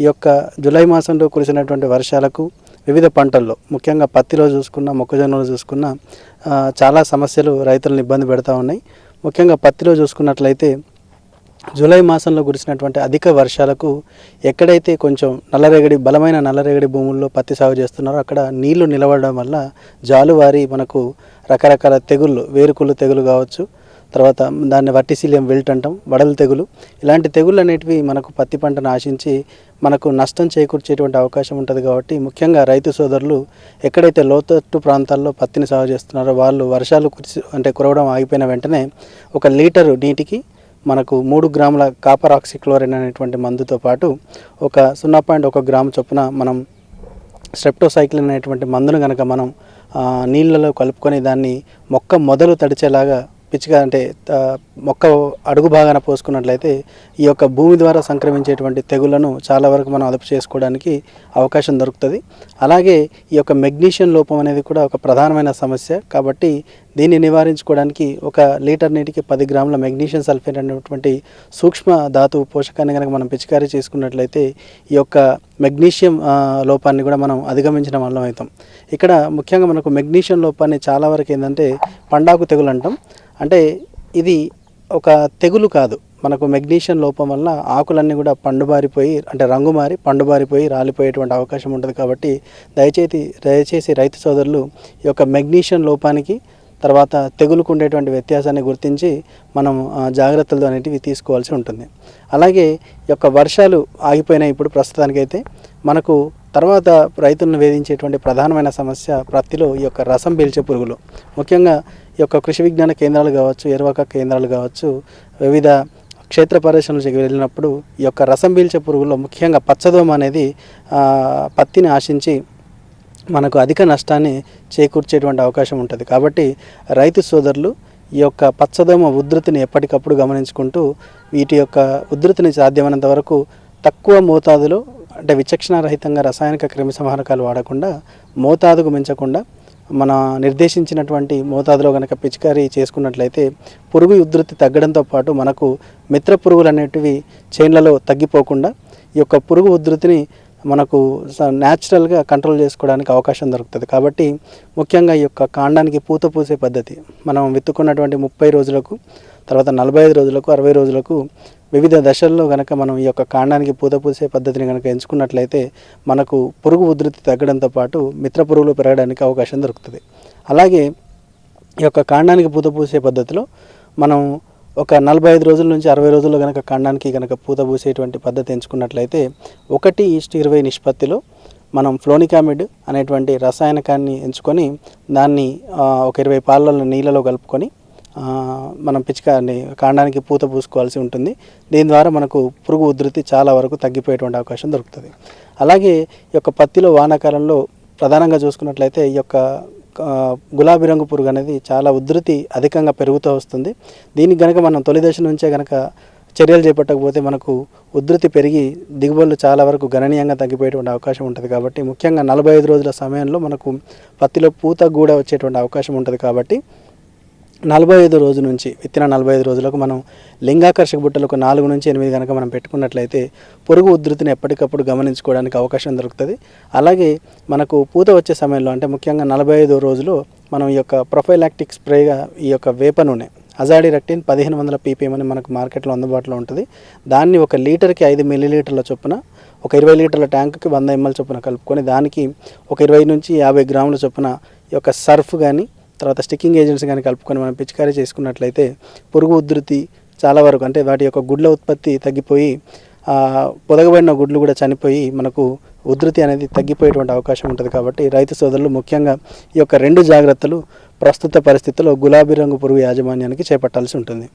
ఈ యొక్క జూలై మాసంలో కురిసినటువంటి వర్షాలకు వివిధ పంటల్లో ముఖ్యంగా పత్తిలో చూసుకున్న మొక్కజొన్నలో చూసుకున్న చాలా సమస్యలు రైతులను ఇబ్బంది పెడతా ఉన్నాయి. ముఖ్యంగా పత్తిలో చూసుకున్నట్లయితే జూలై మాసంలో కురిసినటువంటి అధిక వర్షాలకు ఎక్కడైతే కొంచెం నల్లరేగడి బలమైన నల్లరేగడి భూముల్లో పత్తి సాగు చేస్తున్నారో అక్కడ నీళ్ళు నిలవడం వల్ల జాలువారి మనకు రకరకాల తెగుళ్ళు వేరుకుళ్ళు తెగులు కావచ్చు. తర్వాత దాన్ని వర్టిసిలియం వెల్ట్ అంటాం వడల తెగులు. ఇలాంటి తెగులు అనేటివి మనకు పత్తి పంటను ఆశించి మనకు నష్టం చేకూర్చేటువంటి అవకాశం ఉంటుంది కాబట్టి ముఖ్యంగా రైతు సోదరులు ఎక్కడైతే లోతట్టు ప్రాంతాల్లో పత్తిని సాగు చేస్తున్నారో వాళ్ళు వర్షాలు కురిసి అంటే కురవడం ఆగిపోయిన వెంటనే ఒక లీటరు నీటికి మనకు మూడు గ్రాముల కాపర్ ఆక్సిక్లోరిన్ అనేటువంటి మందుతో పాటు ఒక సున్నా పాయింట్ ఒక గ్రాము చొప్పున మనం స్ట్రెప్టోసైక్లిన్ అనేటువంటి మందును కనుక మనం నీళ్ళలో కలుపుకొని దాన్ని మొక్క మొదలు తడిచేలాగా పిచ్చిగా అంటే మొక్క అడుగు భాగాన పోసుకున్నట్లయితే ఈ యొక్క భూమి ద్వారా సంక్రమించేటువంటి తెగుళ్ళను చాలా వరకు మనం అదుపు చేసుకోవడానికి అవకాశం దొరుకుతుంది. అలాగే ఈ యొక్క మెగ్నీషియం లోపం అనేది కూడా ఒక ప్రధానమైన సమస్య. కాబట్టి దీన్ని నివారించుకోవడానికి ఒక లీటర్ నీటికి పది గ్రాముల మెగ్నీషియం సల్ఫేట్ అనేటువంటి సూక్ష్మ ధాతువు పోషకాన్ని కనుక మనం పిచికారీ చేసుకున్నట్లయితే ఈ యొక్క మెగ్నీషియం లోపాన్ని కూడా మనం అధిగమించిన వాళ్ళం అవుతాం ఇక్కడ ముఖ్యంగా మనకు మెగ్నీషియం లోపాన్ని చాలా వరకు ఏంటంటే పండాకు తెగులు అంటాం. అంటే ఇది ఒక తెగులు కాదు. మనకు మెగ్నీషియం లోపం వల్ల ఆకులన్నీ కూడా పండుబారిపోయి అంటే రంగు మారి పండుబారిపోయి రాలిపోయేటువంటి అవకాశం ఉంటుంది కాబట్టి దయచేసి దయచేసి రైతు సోదరులు ఈ యొక్క మెగ్నీషియం లోపానికి తర్వాత తెగులుకు ఉండేటువంటి వ్యత్యాసాన్ని గుర్తించి మనం జాగ్రత్తలు అనేటివి తీసుకోవాల్సి ఉంటుంది. అలాగే ఈ యొక్క వర్షాలు ఆగిపోయినాయి ఇప్పుడు ప్రస్తుతానికైతే. మనకు తర్వాత రైతులను వేధించేటువంటి ప్రధానమైన సమస్య ప్రత్తిలో ఈ యొక్క రసం పీల్చే పురుగులు. ముఖ్యంగా ఈ యొక్క కృషి విజ్ఞాన కేంద్రాలు కావచ్చు ఎరువక కేంద్రాలు కావచ్చు వివిధ క్షేత్ర పరిశ్రమలకు వెళ్ళినప్పుడు ఈ యొక్క రసం పీల్చే పురుగుల్లో ముఖ్యంగా పచ్చదోమ అనేది పత్తిని ఆశించి మనకు అధిక నష్టాన్ని చేకూర్చేటువంటి అవకాశం ఉంటుంది. కాబట్టి రైతు సోదరులు ఈ యొక్క పచ్చదోమ ఉధృతిని ఎప్పటికప్పుడు గమనించుకుంటూ వీటి యొక్క ఉధృతిని సాధ్యమైనంత వరకు తక్కువ మోతాదులో అంటే విచక్షణారహితంగా రసాయనిక క్రిమిసంహారకాలు వాడకుండా మోతాదుకు మించకుండా మన నిర్దేశించినటువంటి మోతాదులో కనుక పిచికారీ చేసుకున్నట్లయితే పురుగు ఉధృతి తగ్గడంతో పాటు మనకు మిత్ర పురుగులు అనేటివి చేన్లలో తగ్గిపోకుండా ఈ యొక్క పురుగు ఉధృతిని మనకు న్యాచురల్గా కంట్రోల్ చేసుకోవడానికి అవకాశం దొరుకుతుంది. కాబట్టి ముఖ్యంగా ఈ యొక్క కాండానికి పూత పూసే పద్ధతి మనం విత్తుకున్నటువంటి ముప్పై రోజులకు తర్వాత నలభై ఐదు రోజులకు అరవై రోజులకు వివిధ దశల్లో కనుక మనం ఈ యొక్క కాండానికి పూత పూసే పద్ధతిని కనుక ఎంచుకున్నట్లయితే మనకు పురుగు ఉధృతి తగ్గడంతో పాటు మిత్ర పురుగులు పెరగడానికి అవకాశం దొరుకుతుంది. అలాగే ఈ యొక్క కాండానికి పూత పూసే పద్ధతిలో మనం ఒక నలభై ఐదు రోజుల నుంచి అరవై రోజుల్లో కనుక కాండానికి కనుక పూత పూసేటువంటి పద్ధతి ఎంచుకున్నట్లయితే ఒకటి ఈస్ట్ ఇరవై నిష్పత్తిలో మనం ఫ్లోనికామిడ్ అనేటువంటి రసాయనకాన్ని ఎంచుకొని దాన్ని ఒక ఇరవై పాలలో నీళ్ళలో కలుపుకొని మనం పిచికాన్ని కాండానికి పూత పూసుకోవాల్సి ఉంటుంది. దీని ద్వారా మనకు పురుగు ఉధృతి చాలా వరకు తగ్గిపోయేటువంటి అవకాశం దొరుకుతుంది. అలాగే ఈ యొక్క పత్తిలో వానాకాలంలో ప్రధానంగా చూసుకున్నట్లయితే ఈ యొక్క గులాబీ రంగు పురుగు అనేది చాలా ఉధృతి అధికంగా పెరుగుతూ వస్తుంది. దీనికి కనుక మనం తొలి దశ నుంచే కనుక చర్యలు చేపట్టకపోతే మనకు ఉధృతి పెరిగి దిగుబడులు చాలా వరకు గణనీయంగా తగ్గిపోయేటువంటి అవకాశం ఉంటుంది కాబట్టి ముఖ్యంగా నలభై ఐదు రోజుల సమయంలో మనకు పత్తిలో పూత కూడా వచ్చేటువంటి అవకాశం ఉంటుంది కాబట్టి నలభై ఐదు రోజు నుంచి విత్తిన నలభై ఐదు రోజులకు మనం లింగాకర్షక బుట్టలకు నాలుగు నుంచి ఎనిమిది కనుక మనం పెట్టుకున్నట్లయితే పురుగు ఉధృతిని ఎప్పటికప్పుడు గమనించుకోవడానికి అవకాశం దొరుకుతుంది. అలాగే మనకు పూత వచ్చే సమయంలో అంటే ముఖ్యంగా నలభై ఐదు రోజులు మనం ఈ యొక్క ప్రొఫైలాక్టిక్ స్ప్రేగా ఈ యొక్క వేప నూనె అజాడి రెక్టిన్ పదిహేను వందల పీపీఎం అని మనకు మార్కెట్లో అందుబాటులో ఉంటుంది. దాన్ని ఒక లీటర్కి ఐదు మిల్లీలీటర్ల చొప్పున ఒక ఇరవై లీటర్ల ట్యాంకుకి వంద ఎంఎల్ చొప్పున కలుపుకొని దానికి ఒక ఇరవై నుంచి యాభై గ్రాముల చొప్పున ఈ యొక్క సర్ఫ్ కానీ తర్వాత స్టిక్కింగ్ ఏజెంట్స్ కానీ కలుపుకొని మనం పిచికారీ చేసుకున్నట్లయితే పురుగు ఉధృతి చాలా వరకు అంటే వాటి యొక్క గుడ్ల ఉత్పత్తి తగ్గిపోయి పొదగబడిన గుడ్లు కూడా చనిపోయి మనకు ఉధృతి అనేది తగ్గిపోయేటువంటి అవకాశం ఉంటుంది కాబట్టి రైతు సోదరులు ముఖ్యంగా ఈ యొక్క రెండు జాగ్రత్తలు ప్రస్తుత పరిస్థితుల్లో గులాబీ రంగు పురుగు యాజమాన్యానికి చేపట్టాల్సి ఉంటుంది.